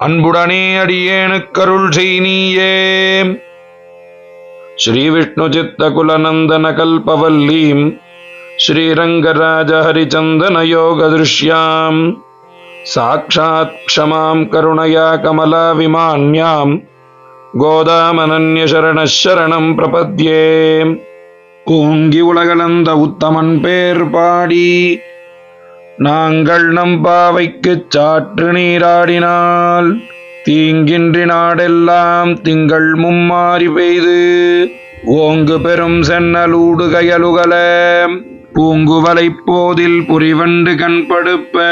அன்புடனே அடியேனுக்கருள் செய் நீயே ஸ்ரீ விஷ்ணு சித்த குலநந்தன கல்பவல்லீம் ஸ்ரீரங்கராஜ ஹரிச்சந்தன யோக திருஷ்யாம். சாட்சாத் க்ஷமாம் கருணையா கமலா விமான்யாம் கோதாமனன்யசரணம் பிரபத்யே. கூங்கி உலகளந்த உத்தமன் பேர் பாடி நாங்கள் நம் நம்பாவைக்குச் சாற்று நீராடினால் தீங்கின்றி நாடெல்லாம் திங்கள் மும்மாறி பெய்து. ஓங்கு பெரும் சென்னலூடு கயலுகல பூங்குவலை போதில் புரிவண்டு கண்படுப்ப.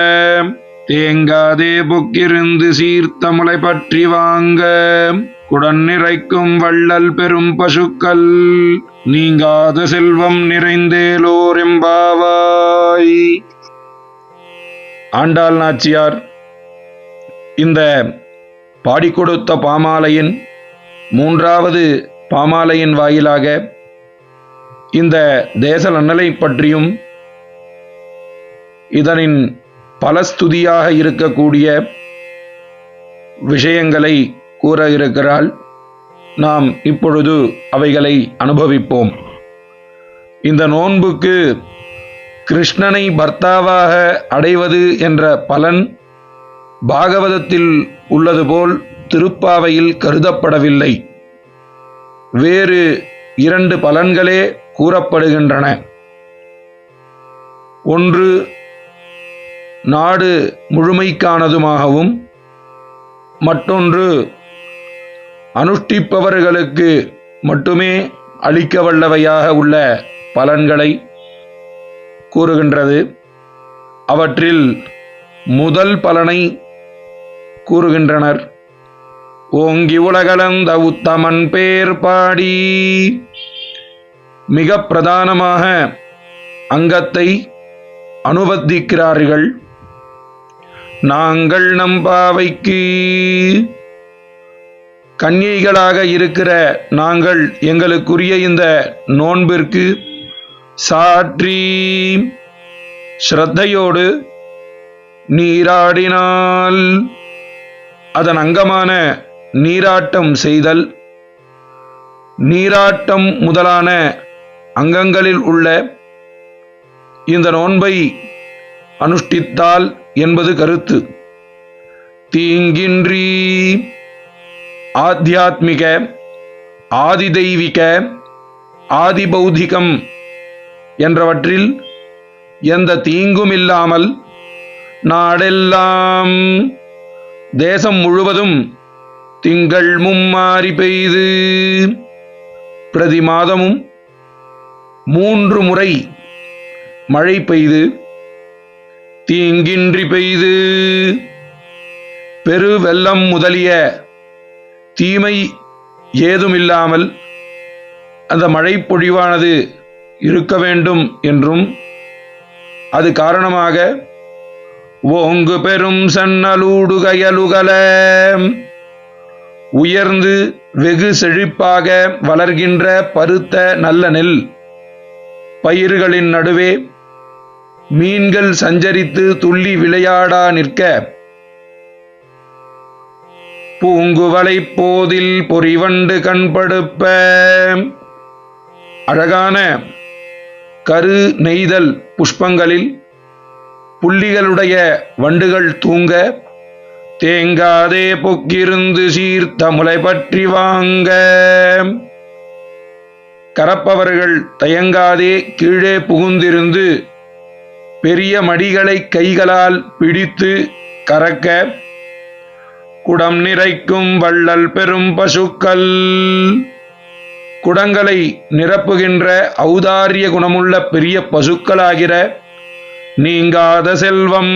தேங்காதே பொக்கிருந்து சீர்த்தமுளை பற்றி வாங்க. குடன் நிறைக்கும் வள்ளல் பெரும் பசுக்கள் நீங்காத செல்வம் நிறைந்தேலோர் எம்பாவாய். ஆண்டாள் நாச்சியார் இந்த பாடிக்கொடுத்த பாமாலையின் மூன்றாவது பாமாலையின் வாயிலாக இந்த தேச நன்னலை பற்றியும் இதனின் பலஸ்துதியாக இருக்கக்கூடிய விஷயங்களை கூற இருக்கிறாள். நாம் இப்பொழுது அவைகளை அனுபவிப்போம். இந்த நோன்புக்கு கிருஷ்ணனை பர்த்தாவாக அடைவது என்ற பலன் பாகவதத்தில் உள்ளது போல் திருப்பாவையில் கருதப்படவில்லை. வேறு இரண்டு பலன்களே கூறப்படுகின்றன. ஒன்று நாடு முழுமைக்கானதுமாகவும் மற்றொன்று அனுஷ்டிப்பவர்களுக்கு மட்டுமே அளிக்க வல்லவையாக உள்ள பலன்களை கூறுகின்றது. அவற்றில் முதல் பலனை கூறுகின்றனர். ஓங்கி உலகளந்த உத்தமன் பேர் பாடி. மிக பிரதானமாக அங்கத்தை அனுபத்திக்கிறார்கள். நாங்கள் நம்பாவைக்கு கன்னிகைகளாக இருக்கிற நாங்கள் எங்களுக்குரிய இந்த நோன்பிற்கு சாற்றி ஸ்ரத்தையோடு நீராடினால். அதன் அங்கமான நீராட்டம் செய்தல். நீராட்டம் முதலான அங்கங்களில் உள்ள இந்த நோன்பை அனுஷ்டித்தால் என்பது கருத்து. தீங்கின்றி ஆத்தியாத்மிக ஆதிதெய்வீக ஆதிபௌதிகம் என்றவற்றில் எந்த தீங்கும் இல்லாமல் நாடெல்லாம் தேசம் முழுவதும் திங்கள் மும்மாறி பெய்து பிரதி மாதமும் மூன்று முறை மழை பெய்து தீங்கின்றி பெய்து பெரு வெள்ளம் முதலிய தீமை ஏதுமில்லாமல் அந்த மழை பொழிவானது இருக்க வேண்டும் என்றும் அது காரணமாக ஓங்கு பெரும் சன்னலூடு கயலுகல உயர்ந்து வெகு செழிப்பாக வளர்கின்ற பருத்த நல்ல நெல் பயிர்களின் நடுவே மீன்கள் சஞ்சரித்து துள்ளி விளையாடா நிற்க பூங்குவலை போதில் பொறிவண்டு கண்படுப்ப. அழகான கரு நெய்தல் புஷ்பங்களில் புள்ளிகளுடைய வண்டுகள் தூங்க தேங்காதே பொக்கிருந்து சீர்த்த முளை பற்றி வாங்க. கரப்பவர்கள் தயங்காதே கீழே புகுந்திருந்து பெரிய மடிகளை கைகளால் பிடித்து கறக்க குடம் நிறைக்கும் வள்ளல் பெரும் பசுக்கள். குடங்களை நிரப்புகின்ற ஔதாரிய குணமுள்ள பெரிய பசுக்களாகிற நீங்காத செல்வம்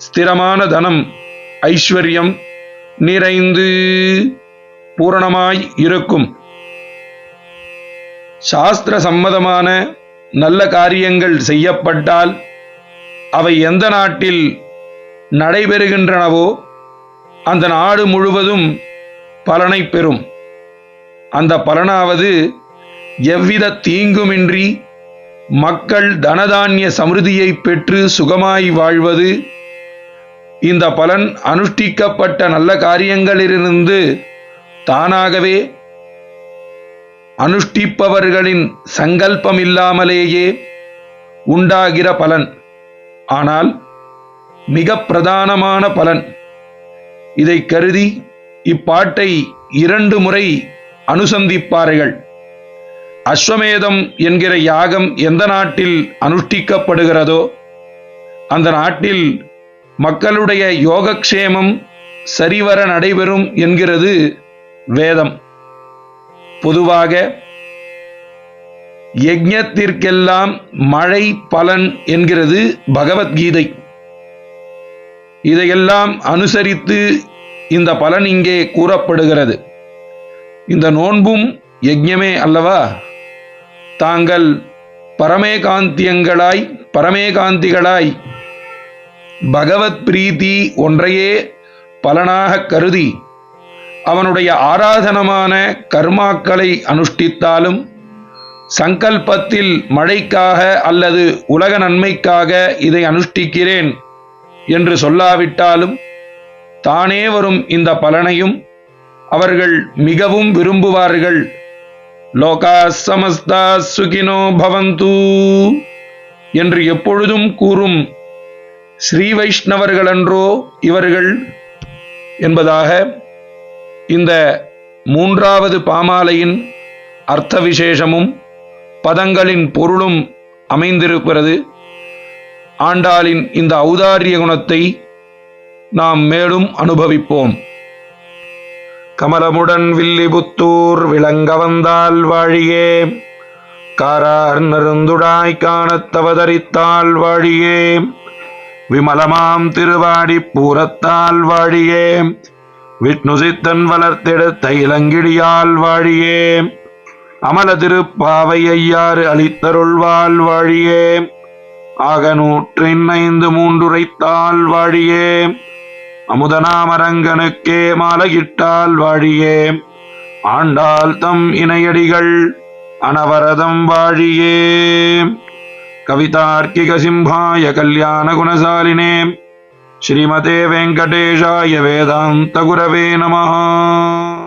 ஸ்திரமான தனம் ஐஸ்வர்யம் நிறைந்து பூரணமாய் இருக்கும். சாஸ்திர சம்மதமான நல்ல காரியங்கள் செய்யப்பட்டால் அவை எந்த நாட்டில் நடைபெறுகின்றனவோ அந்த நாடு முழுவதும் பலனை பெறும். அந்த பலனாவது எவ்வித தீங்குமின்றி மக்கள் தனதானிய சமிருதியை பெற்று சுகமாய் வாழ்வது. இந்த பலன் அனுஷ்டிக்கப்பட்ட நல்ல காரியங்களிலிருந்து தானாகவே அனுஷ்டிப்பவர்களின் சங்கல்பம் இல்லாமலேயே உண்டாகிற பலன். ஆனால் மிக பிரதானமான பலன். இதை கருதி இப்பாட்டை இரண்டு முறை அனுசந்திப்பார்கள். அஸ்வமேதம் என்கிற யாகம் எந்த நாட்டில் அனுஷ்டிக்கப்படுகிறதோ அந்த நாட்டில் மக்களுடைய யோகக்ஷேமம் சரிவர நடைபெறும் என்கிறது வேதம். பொதுவாக யஜ்ஞத்திற்கெல்லாம் மழை பலன் என்கிறது பகவத்கீதை. இதையெல்லாம் அனுசரித்து இந்த பலன் இங்கே கூறப்படுகிறது. இந்த நோன்பும் யஜ்யமே அல்லவா? தாங்கள் பரமேகாந்தியங்களாய் பரமேகாந்திகளாய் பகவத் பிரீதி ஒன்றையே பலனாக கருதி அவனுடைய ஆராதனமான கர்மாக்களை அனுஷ்டித்தாலும் சங்கல்பத்தில் மழைக்காக அல்லது உலக நன்மைக்காக இதை அனுஷ்டிக்கிறேன் என்று சொல்லாவிட்டாலும் தானே வரும் இந்த பலனையும் அவர்கள் மிகவும் விரும்புவார்கள். லோகா சமஸ்தா சுகினோ பவந்து என்று எப்பொழுதும் கூறும் ஸ்ரீ வைஷ்ணவர்களன்றோ இவர்கள் என்பதாக இந்த மூன்றாவது பாமாலையின் அர்த்த விசேஷமும் பதங்களின் பொருளும் அமைந்திருக்கிறது. ஆண்டாளின் இந்த ஔதாரிய குணத்தை நாம் மேலும் அனுபவிப்போம். கமலமுடன் வில்லிபுத்தூர் விளங்க வந்தால் வாழியே. காரார் நருந்துடாய் காணத்தவதரித்தால் வாழியே. விமலமாம் திருவாடி பூரத்தால் வாழியே. விஷ்ணு சித்தன் வளர்த்தெடுத்த இளங்கிடியால் வாழியே. அமல திருப்பாவை ஐயாறு அளித்தருள்வாள் வாழியே. ஆக நூற்றின் ஐந்து மூன்றுரைத்தால் வாழியே. அமுதனாமரங்கனுக்கே மாலையிட்டால் வாழியே. ஆண்டால் தம் இணையடிகள் அனவரதம் வாழியே. கவிதார்க்கிக சிம்ஹாய கல்யாண குணசாலினே ஸ்ரீமதே வெங்கடேஷாய வேதாந்த குரவே நமஹா.